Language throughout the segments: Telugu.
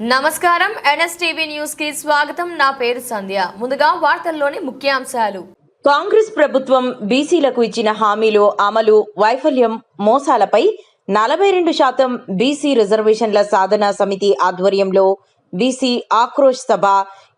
నమస్కారం. ఎన్ఎస్టీవీ న్యూస్కి స్వాగతం. నా పేరు సంధ్య. ముందుగా వార్తల్లోని ముఖ్యాంశాలు. కాంగ్రెస్ ప్రభుత్వం బీసీలకు ఇచ్చిన హామీలు అమలు వైఫల్యం మోసాలపై నలభై రెండు శాతం బీసీ రిజర్వేషన్ల సాధన సమితి ఆధ్వర్యంలో బీసీ ఆక్రోష్ సభ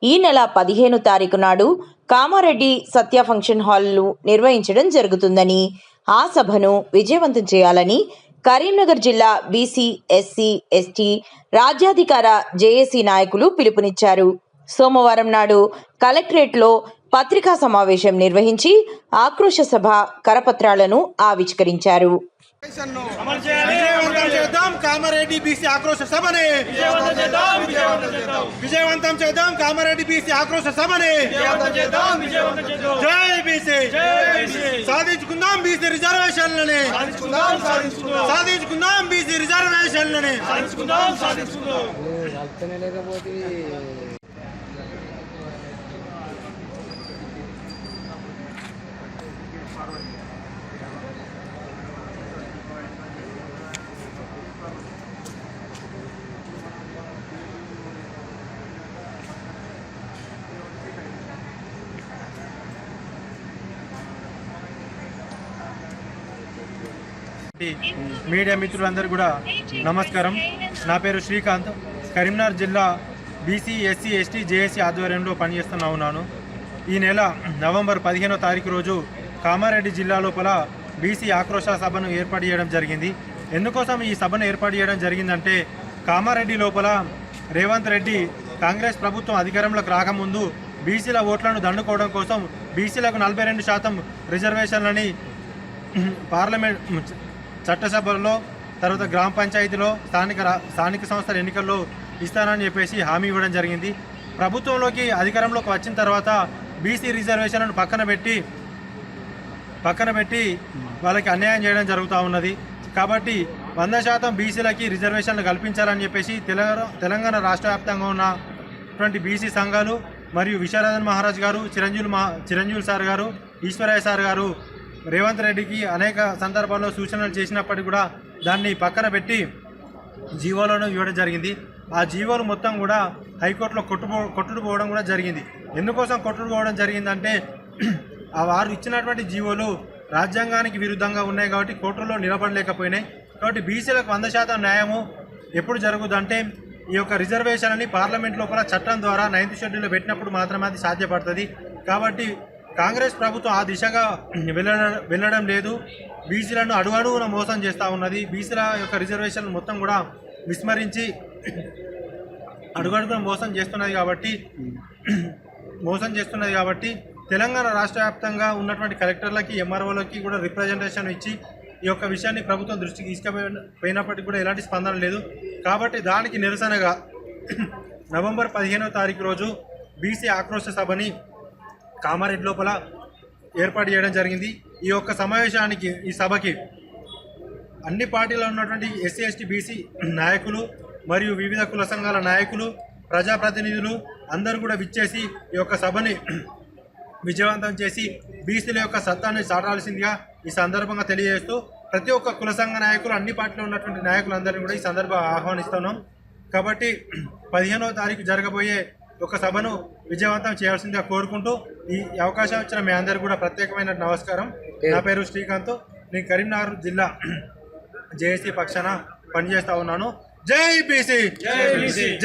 ఈ నెల పదిహేను తారీఖు నాడు కామారెడ్డి సత్య ఫంక్షన్ హాల్ను నిర్వహించడం జరుగుతుందని ఆ సభను విజయవంతం చేయాలని కరీంనగర్ జిల్లా బీసీ ఎస్సీ ఎస్టీ రాజ్యాధికార జేఏసీ నాయకులు పిలుపునిచ్చారు. సోమవారం నాడు కలెక్టరేట్లో పత్రికా సమావేశం నిర్వహించి ఆక్రోశ సభ కరపత్రాలను ఆవిష్కరించారు. కామారెడ్డి బీసీ ఆక్రోశ సభని. విజయవంతం చేద్దాం కామారెడ్డి బీసీ ఆక్రోశ సభని. జై బీసీ. సాధించుకుందాం బీసీ రిజర్వేషన్లని. సాధించుకుందాం బీసీ రిజర్వేషన్లని. మీడియా మిత్రులందరూ కూడా నమస్కారం. నా పేరు శ్రీకాంత్. కరీంనగర్ జిల్లా బీసీ ఎస్సీ ఎస్టీ జేఏసీ ఆధ్వర్యంలో పనిచేస్తున్నా ఉన్నాను. ఈ నెల నవంబర్ పదిహేనో తారీఖు రోజు కామారెడ్డి జిల్లా లోపల బీసీ ఆక్రోశ సభను ఏర్పాటు చేయడం జరిగింది. ఎందుకోసం ఈ సభను ఏర్పాటు చేయడం జరిగిందంటే కామారెడ్డి లోపల రేవంత్ రెడ్డి కాంగ్రెస్ ప్రభుత్వం అధికారంలోకి రాకముందు బీసీల ఓట్లను దండుకోవడం కోసం బీసీలకు నలభై రెండు శాతం రిజర్వేషన్లని పార్లమెంట్ చట్టసభల్లో తర్వాత గ్రామ పంచాయతీలో స్థానిక రా- స్థానిక సంస్థల ఎన్నికల్లో ఇస్తానని చెప్పేసి హామీ ఇవ్వడం జరిగింది. ప్రభుత్వంలోకి అధికారంలోకి వచ్చిన తర్వాత బీసీ రిజర్వేషన్లను పక్కన పెట్టి పక్కన పెట్టి వాళ్ళకి అన్యాయం చేయడం జరుగుతూ ఉన్నది. కాబట్టి వంద శాతం బీసీలకి రిజర్వేషన్లు కల్పించాలని చెప్పేసి తెలంగాణ తెలంగాణ రాష్ట్ర వ్యాప్తంగా ఉన్నటువంటి బీసీ సంఘాలు మరియు విశ్వరాజన్ మహారాజ్ గారు చిరంజీవి మహా చిరంజీవి సార్ గారు ఈశ్వరయ్య సార్ గారు రేవంత్ రెడ్డికి అనేక సందర్భాల్లో సూచనలు చేసినప్పటికీ కూడా దాన్ని పక్కన పెట్టి జీవోలను ఇవ్వడం జరిగింది. ఆ జీవోలు మొత్తం కూడా హైకోర్టులో కొట్టుపో కొట్టుకుపోవడం కూడా జరిగింది. ఎందుకోసం కొట్టుకుపోవడం జరిగిందంటే ఆ వారు ఇచ్చినటువంటి జీవోలు రాజ్యాంగానికి విరుద్ధంగా ఉన్నాయి కాబట్టి కోర్టులో నిలబడలేకపోయినాయి. కాబట్టి బీసీలకు వంద శాతం న్యాయము ఎప్పుడు జరుగుదంటే ఈ యొక్క రిజర్వేషన్ అని పార్లమెంట్ లోపల చట్టం ద్వారా నైన్త్ షెడ్యూల్లో పెట్టినప్పుడు మాత్రమే అది సాధ్యపడుతుంది. కాబట్టి కాంగ్రెస్ ప్రభుత్వం ఆ దిశగా వెళ్ళడం వెళ్ళడం లేదు. బీసీలను అడుగడుగున మోసం చేస్తూ ఉన్నది. బీసీల యొక్క రిజర్వేషన్ మొత్తం కూడా విస్మరించి అడుగడుగున మోసం చేస్తున్నది కాబట్టి మోసం చేస్తున్నది కాబట్టి తెలంగాణ రాష్ట్ర వ్యాప్తంగా ఉన్నటువంటి కలెక్టర్లకి ఎంఆర్ఓలకి కూడా రిప్రజెంటేషన్ ఇచ్చి ఈ యొక్క విషయాన్ని ప్రభుత్వం దృష్టికి తీసుకుపోయినప్పటికీ కూడా ఎలాంటి స్పందన లేదు. కాబట్టి దానికి నిరసనగా నవంబర్ పదిహేనవ తారీఖు రోజు బీసీ ఆక్రోశ సభని కామారెడ్డి లోపల ఏర్పాటు చేయడం జరిగింది. ఈ యొక్క సమావేశానికి ఈ సభకి అన్ని పార్టీలో ఉన్నటువంటి ఎస్సీ ఎస్టీ బీసీ నాయకులు మరియు వివిధ కుల సంఘాల నాయకులు ప్రజాప్రతినిధులు అందరూ కూడా విచ్చేసి ఈ యొక్క సభని విజయవంతం చేసి బీసీల యొక్క సత్తాన్ని చాటాల్సిందిగా ఈ సందర్భంగా తెలియజేస్తూ ప్రతి ఒక్క కుల సంఘ నాయకులు అన్ని పార్టీలో ఉన్నటువంటి నాయకులందరినీ కూడా ఈ సందర్భంగా ఆహ్వానిస్తున్నాం. కాబట్టి పదిహేనవ తారీఖు జరగబోయే ఒక సభను విజయవంతం చేయాల్సిందిగా కోరుకుంటూ ఈ అవకాశం ఇచ్చిన మీ అందరికీ కూడా ప్రత్యేకమైన నమస్కారం. నా పేరు శ్రీకాంత్. నేను కరీంనగర్ జిల్లా జేఏసీ పక్షాన పనిచేస్తా ఉన్నాను. జై బీసీ! జై